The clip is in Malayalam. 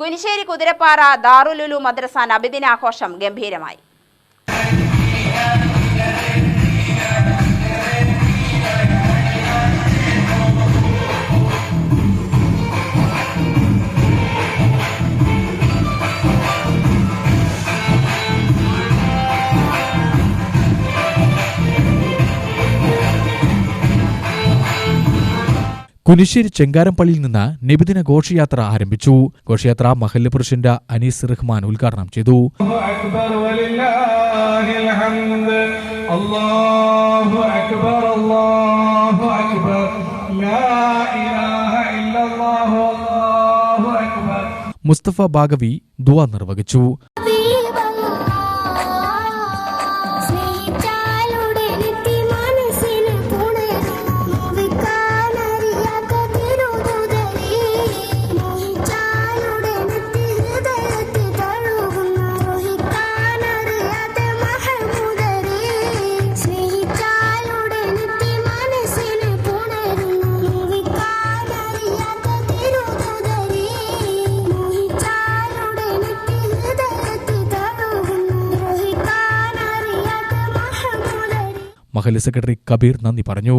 കുനിശ്ശേരി കുതിരപ്പാറ ദാറുലുലു മദ്രസ നബിദിനാഘോഷം ഗംഭീരമായി. കുനിശ്ശേരി ചെങ്കാരംപള്ളിയിൽ നിന്ന് നിബിദിന ഘോഷയാത്ര ആരംഭിച്ചു. ഘോഷയാത്ര മഹല്ല് പുരുഷന്റെ അനീസ് റഹ്മാൻ ഉദ്ഘാടനം ചെയ്തു. മുസ്തഫ ബാഗവി ദുവാ നിർവഹിച്ചു. മഹല്ല് സെക്രട്ടറി കബീർ നന്ദി പറഞ്ഞു.